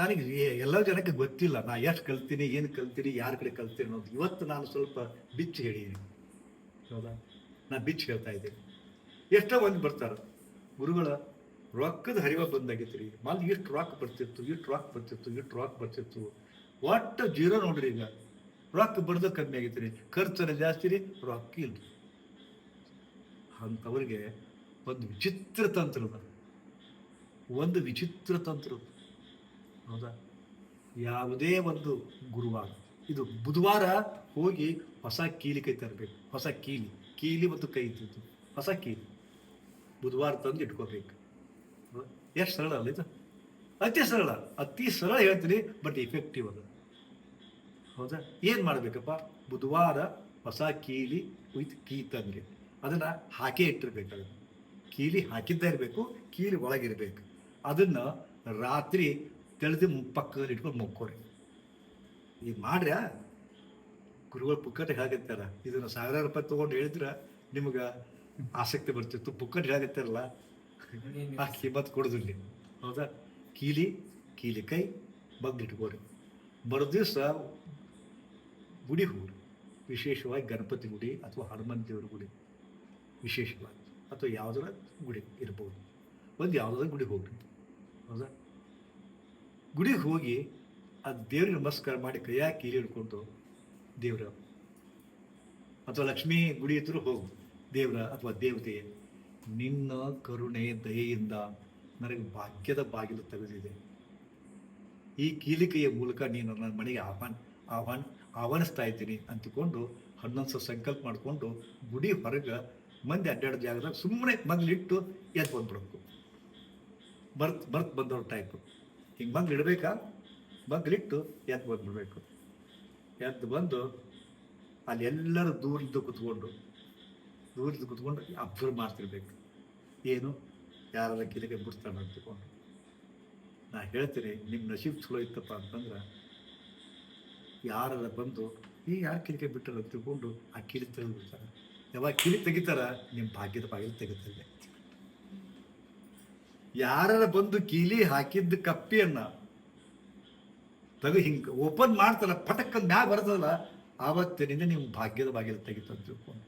ನನಗೆ ಎಲ್ಲ ಜನಕ್ಕೆ ಗೊತ್ತಿಲ್ಲ. ನಾ ಎಷ್ಟು ಕಲ್ತೀನಿ, ಏನು ಕಲ್ತೀನಿ, ಯಾರ ಕಡೆ ಕಲ್ತೀನಿ ಅನ್ನೋದು. ಇವತ್ತು ನಾನು ಸ್ವಲ್ಪ ಬಿಚ್ಚಿ ಹೇಳಿದ್ದೀನಿ ಹೌದಾ? ನಾ ಬಿಚ್ಚಿ ಹೇಳ್ತಾ ಇದ್ದೀನಿ. ಎಷ್ಟೋ ಒಂದು ಬರ್ತಾರೆ. ಗುರುಗಳ, ರೊಕ್ಕದ ಹರಿವ ಬಂದಾಗಿತ್ತು ರೀ ಮೊದ್ಲು ಇಷ್ಟು ರೊಕ್ಕ ಬರ್ತಿತ್ತು, ಇಷ್ಟು ರಾಕ್ ಬರ್ತಿತ್ತು, ಇಷ್ಟು ರಾಕ್ ಬರ್ತಿತ್ತು. ಒಟ್ಟು ಜೀರೋ ನೋಡ್ರಿ ಈಗ. ರೊಕ್ಕ ಬರ್ದು ಕಮ್ಮಿ ಆಗೈತೆ ರೀ ಖರ್ಚನ ಜಾಸ್ತಿ ರೀ, ರೊಕ್ಕ ಇಲ್ಲ ಅಂಥವ್ರಿಗೆ ಒಂದು ವಿಚಿತ್ರ ತಂತ್ರದ ಒಂದು ವಿಚಿತ್ರ ತಂತ್ರ ಹೌದಾ? ಯಾವುದೇ ಒಂದು ಗುರುವಾರ, ಇದು ಬುಧವಾರ ಹೋಗಿ ಹೊಸ ಕೀಲಿ ಕೈ ತರಬೇಕು, ಹೊಸ ಕೀಲಿ ಕೀಲಿ ಮತ್ತು ಕೈ ಇದ್ದು ಹೊಸ ಕೀಲಿ. ಬುಧವಾರ ತಂದು ಇಟ್ಕೋಬೇಕು. ಎಷ್ಟು ಸರಳ ಅಲ್ಲ ಇದು? ಅತಿ ಸರಳ ಅತಿ ಸರಳ ಹೇಳ್ತೀನಿ, ಬಟ್ ಎಫೆಕ್ಟಿವ್ ಅದು. ಹೌದಾ? ಏನು ಮಾಡಬೇಕಪ್ಪ? ಬುಧವಾರ ಹೊಸ ಕೀಲಿ ವಿತ್ ಕೀ ತಂದ್ರಿ. ಅದನ್ನ ಹಾಕೇ ಇಟ್ಟಿರ್ಬೇಕು ಅದನ್ನ ಕೀಲಿ ಹಾಕಿದ್ದೇ ಇರಬೇಕು, ಕೀಲಿ ಒಳಗಿರ್ಬೇಕು. ಅದನ್ನ ರಾತ್ರಿ ತೆಳೆದು ಪಕ್ಕದಲ್ಲಿ ಇಟ್ಕೊಂಡು ಮುಕ್ಕೋರಿ. ಈಗ ಮಾಡ್ರ್ಯಾ? ಗುರುಗಳು ಪುಕ್ಕಟ್ಟಿಗೆ ಹೇಗಿರ್ತಾರ ಇದನ್ನು ಸಾವಿರಾರು ರೂಪಾಯಿ ತೊಗೊಂಡು ಹೇಳಿದ್ರೆ ನಿಮ್ಗೆ ಆಸಕ್ತಿ ಬರ್ತಿತ್ತು ಪುಕ್ಕಟ್ಟಿಗೆ ಹಾಕಿರ್ತಾರಲ್ಲ ಆ ಕಿಮ್ಮತ್ ಕೊಡೋದಿಲ್ಲ ಹೌದಾ? ಕೀಲಿ ಕೀಲಿ ಕೈ, ಬಗ್ಗಿಟ್ಕೋರಿ. ಬರೋ ದಿವಸ ಗುಡಿ ಹೋಗ್ರಿ. ವಿಶೇಷವಾಗಿ ಗಣಪತಿ ಗುಡಿ ಅಥವಾ ಹನುಮಂತ ದೇವರ ಗುಡಿ. ವಿಶೇಷವಾಗಿ. ಅಥವಾ ಯಾವುದರ ಗುಡಿ ಇರ್ಬೋದು. ಒಂದು ಯಾವುದರ ಗುಡಿ ಹೋಗ್ರಿ. ಹೌದಾ? ಗುಡಿಗೆ ಹೋಗಿ ಆ ದೇವ್ರಿಗೆ ನಮಸ್ಕಾರ ಮಾಡಿ ಕೈಯಾಗಿ ಕೀಲಿ ಹಿಡ್ಕೊಂಡು, ದೇವ್ರ, ಅಥವಾ ಲಕ್ಷ್ಮೀ ಗುಡಿ ಇದ್ರೂ ಹೋಗು, ದೇವ್ರ ಅಥವಾ ದೇವತೆ, ನಿನ್ನ ಕರುಣೆ ದಯೆಯಿಂದ ನನಗೆ ಭಾಗ್ಯದ ಬಾಗಿಲು ತೆಗೆದಿದೆ. ಈ ಕೀಲಿಕೆಯ ಮೂಲಕ ನೀನು ನನ್ನ ಮನೆಗೆ ಆಹ್ವಾನ ಆಹ್ವಾನ, ಆಹ್ವಾನಿಸ್ತಾ ಇದ್ದೀನಿ ಅಂತಕೊಂಡು ಹನ್ನೊಂದು ಸಾವಿರ ಸಂಕಲ್ಪ ಮಾಡಿಕೊಂಡು ಗುಡಿ ಹೊರಗೆ ಮಂದಿ ಅಡ್ಡಾಡೋ ಜಾಗದಾಗ ಸುಮ್ಮನೆ ಮಗ್ಲಿಟ್ಟು ಎದ್ದು ಬಂದ್ಬಿಡಬೇಕು. ಬರ್ತ್ ಬರ್ತ್ ಬಂದವ್ರ ಟೈಪು ಹಿಂಗೆ ಬಂದು ಇಡಬೇಕಾ? ಮಗ್ಲಿಟ್ಟು ಎದ್ದು ಬಂದ್ಬಿಡ್ಬೇಕು ಎದ್ದು ಬಂದು ಅಲ್ಲಿ ಎಲ್ಲರೂ ದೂರದ ಕುತ್ಕೊಂಡು ದೂರದ ಕುತ್ಕೊಂಡು ಅಬ್ಸರ್ವ್ ಮಾಡ್ತಿರ್ಬೇಕು. ಏನು? ಯಾರ ಕಿಲಿಗೆ ಬಿಡ್ತಾನೆ ಅಂತಿಕೊಂಡು ನಾ ಹೇಳ್ತೀನಿ ನಿಮ್ಮ ನಶೀಬ್ ಚಲೋ ಇತ್ತಪ್ಪ ಅಂತಂದ್ರೆ ಯಾರ ಬಂದು ಈ ಯಾವ ಕಿಲಿಕೆ ಬಿಟ್ಟರು? ತಿಳ್ಕೊಂಡು ಆ ಕಿಲಿ ತೆಗೆದು ಬಿಡ್ತಾರೆ ಯಾವಾಗ ಕಿಲಿ ತೆಗಿತಾರ? ನಿಮ್ಮ ಭಾಗ್ಯದ ಬಾಗಿಲು ತೆಗಿತಾರೆ ಯಾರ ಬಂದು ಕೀಲಿ ಹಾಕಿದ್ದ ಕಪ್ಪಿಯನ್ನ ತಗು ಹಿಂಗ ಓಪನ್ ಮಾಡ್ತಲ್ಲ ಪಟಕ್ಕ ಮ್ಯಾಗ ಬರ್ತದಲ್ಲ ಆವತ್ತಿನಿಂದ ನಿಮ್ ಭಾಗ್ಯದ ಭಾಗ್ಯದ ತೆಗಿತು ತಿಳ್ಕೊಂಡು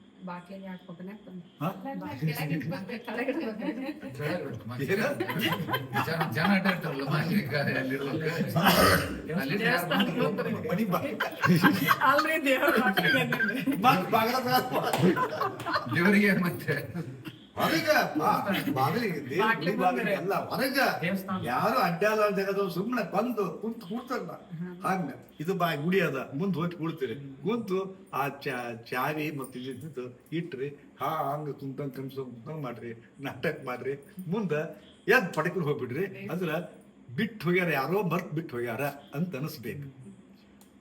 ದೇವರಿಗೆ ಮತ್ತೆ. ಹೊರಗ ಬಾಗಿಲಿಗೆ ದೇವ್ರ ಗುಡಿ ಬಾಗಿಲಿಗೆ ಅಲ್ಲ ಹೊರಗ ಯಾರು ಅಡ್ಡಾಲ ಜಗದು ಸುಮ್ಮನೆ ಬಂದು ಕುಂತು ಕೂಡ್ತಾರಲ್ಲ. ಹಂಗ ಇದು ಬಾಯಿ ಗುಡಿ ಅದ ಮುಂದೆ ಹೋಗಿ ಕೂಡ್ತೀರಿ ಕುಂತು ಆ ಚಾ ಚಾವಿ ಮತ್ತೆ ಇದ್ದಿದ್ದು ಇಟ್ರಿ ಹಾ ಹಂಗ ಕುಂತಂಗ್ ಕನ್ಸ ಕುಂತಂಗ್ ಮಾಡ್ರಿ ನಾಟಕ ಮಾಡ್ರಿ. ಮುಂದ ಎದ್ ಪಟಕಲ್ ಹೋಗ್ಬಿಡ್ರಿ ಅಂದ್ರ ಬಿಟ್ಟು ಹೋಗ್ಯಾರ ಯಾರೋ ಮರ್ತ್ ಬಿಟ್ಟು ಹೋಗ್ಯಾರ ಅಂತ ಅನಿಸ್ಬೇಕು.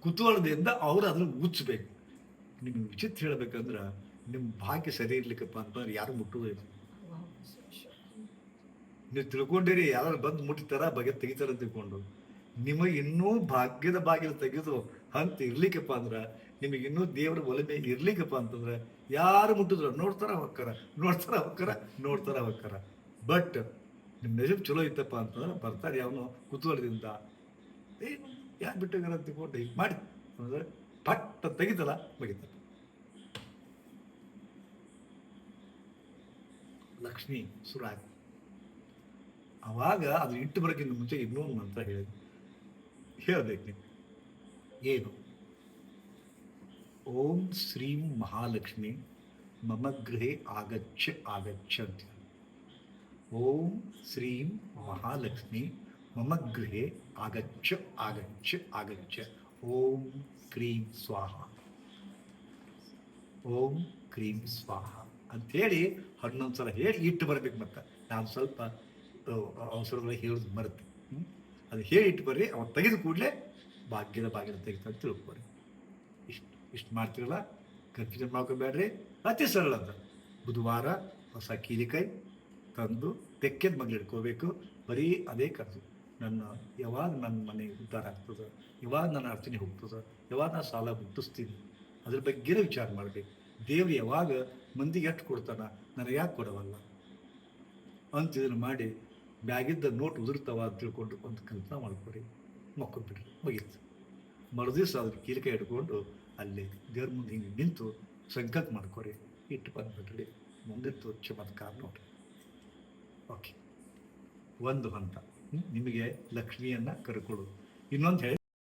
ಕುತೂಹಲದಿಂದ ಅವ್ರು ಅದನ್ನ ಮುಚ್ಚಬೇಕು ನಿಮ್ಗೆ ವಿಚಿತ್ರ ಹೇಳ್ಬೇಕಂದ್ರ ನಿಮ್ ಭಾಗ್ಯ ಸರಿ ಇರ್ಲಿಕ್ಕಪ್ಪ ಅಂತಂದ್ರೆ ಯಾರು ಮುಟ್ಟುವುದಿಲ್ಲ. ನೀವು ತಿಳ್ಕೊಂಡಿರಿ ಯಾರು ಬಂದು ಮುಟ್ಟಿತಾರ ಬಗೆ ತೆಗಿತಾರ ತಿಳ್ಕೊಂಡು. ನಿಮಗೆ ಇನ್ನೂ ಭಾಗ್ಯದ ಬಾಗಿಲು ತೆಗೆದು ಅಂತ ಇರ್ಲಿಕ್ಕಪ್ಪ ಅಂದ್ರೆ, ನಿಮಗೆ ಇನ್ನೂ ದೇವರ ಒಲಮೆ ಇರ್ಲಿಕ್ಕಪ್ಪ ಅಂತಂದ್ರೆ, ಯಾರು ಮುಟ್ಟಿದ್ರು? ನೋಡ್ತಾರ ಹೊಕ್ಕಾರ ನೋಡ್ತಾರ ಹೊಕ್ಕಾರ ನೋಡ್ತಾರ ಹೊಕ್ಕಾರ ಬಟ್ ನಿಮ್ಮ ನಿಜ ಚಲೋ ಇತ್ತಪ್ಪ ಅಂತಂದ್ರೆ, ಬರ್ತಾರೆ ಯಾವನು ಕುತೂಹಲದಿಂದ. ಏ, ಯಾರು ಬಿಟ್ಟು ತಿಳ್ಕೊಂಡು, ಹಿಂಗೆ ಮಾಡಿ. ಅಂದ್ರೆ ಪಟ್ಟ ತೆಗಿತಲ್ಲ ಮುಗಿತ ಲಕ್ಷ್ಮಿ ಸುರಾಗ್ ಅವಾಗ ಅದು ಇಟ್ಟು ಬರೋಕ್ಕಿಂತ ಮುಂಚೆ ಇನ್ನೊಂದು ಮಂತ್ರ ಹೇಳಿದ್ರು ಹೇಳ್ಬೇಕು ನೀವು ಏನು ಓಂ ಶ್ರೀಂ ಮಹಾಲಕ್ಷ್ಮಿ ಮಮ ಗೃಹೆ ಆಗಚ್ಚ ಆಗಚ್ಚ ಅಂತ ಓಂ ಶ್ರೀಂ ಮಹಾಲಕ್ಷ್ಮಿ ಮಮ ಗೃಹೆ ಆಗಚ್ಚ ಆಗಚ್ಚ ಆಗಚ್ಚ ಓಂ ಕ್ರೀಂ ಸ್ವಾಹ ಓಂ ಕ್ರೀಂ ಸ್ವಾಹ ಅಂಥೇಳಿ ಹನ್ನೊಂದು ಸಲ ಹೇಳಿ ಇಟ್ಟು ಬರ್ಬೇಕು ಮತ್ತೆ. ನಾನು ಸ್ವಲ್ಪ ಅವಸರಗಳ ಹೇಳೋದು ಮರೆತು? ಅದು ಹೇಳಿ ಇಟ್ಟು ಬರ್ರಿ, ಅವ ತೆಗೆದು ಕೂಡಲೇ ಭಾಗ್ಯದ ಭಾಗ್ಯದ ಅಂತ ತಿಳ್ಕೊರಿ ಇಷ್ಟು ಇಷ್ಟು ಮಾಡ್ತಿರಲ್ಲ ಕನ್ಫ್ಯೂಷನ್ ಮಾಡ್ಕೋಬೇಡ್ರಿ ಅತಿ ಸರಳ ಅಂತ. ಬುಧವಾರ ಹೊಸ ಕೀಲಿಕಾಯಿ ತಂದು ತೆಕ್ಕೆದ ಮಗ್ಳು ಇಟ್ಕೋಬೇಕು ಬರೀ ಅದೇ ಕನಸು ನನ್ನ, ಯಾವಾಗ ನನ್ನ ಮನೆ ಉದ್ಧಾರ ಆಗ್ತದೆ, ಯಾವಾಗ ನನ್ನ ಅರ್ಚನೆ ಹೋಗ್ತದೆ, ಯಾವಾಗ ನಾನು ಸಾಲ ಮುಟ್ಟಿಸ್ತೀನಿ, ಅದ್ರ ಬಗ್ಗೆನೇ ವಿಚಾರ ಮಾಡಬೇಕು. ದೇವ್ರು ಯಾವಾಗ ಮಂದಿಗೆ ಎಷ್ಟು ಕೊಡ್ತಾನ ನನಗೆ ಯಾಕೆ ಕೊಡವಲ್ಲ? ಅಂತ ಇದನ್ನು ಮಾಡಿ ಬ್ಯಾಗಿದ್ದ ನೋಟ್ ಉದುರ್ತಾವ ಅಂತ ತಿಳ್ಕೊಂಡು ಒಂದು ಕಲ್ಪನೆ ಮಾಡ್ಕೊಡಿ ಮಕ್ಕೊಂಡ್ಬಿಡ್ರಿ ಮುಗೀತು. ಮರುದಿವಸ ಅದ್ರ ಕೀಲಿಕೆ ಇಟ್ಕೊಂಡು ಅಲ್ಲಿ ದೇವ್ರ ಮುಂದೆ ಹಿಂಗೆ ನಿಂತು ಸಂಕಲ್ಪ ಮಾಡ್ಕೊರಿ. ಇಟ್ಟು ಬಂದ್ಬಿಡ್ರಿ. ಮುಂದಿತ್ತು ಚಮತ್ಕಾರ ನೋಡ್ರಿ. ಓಕೆ. ಒಂದು ಹಂತ? ನಿಮಗೆ ಲಕ್ಷ್ಮಿಯನ್ನ ಕರ್ಕೊಳ್ಳೋದು ಇನ್ನೊಂದು ಹೇಳಿ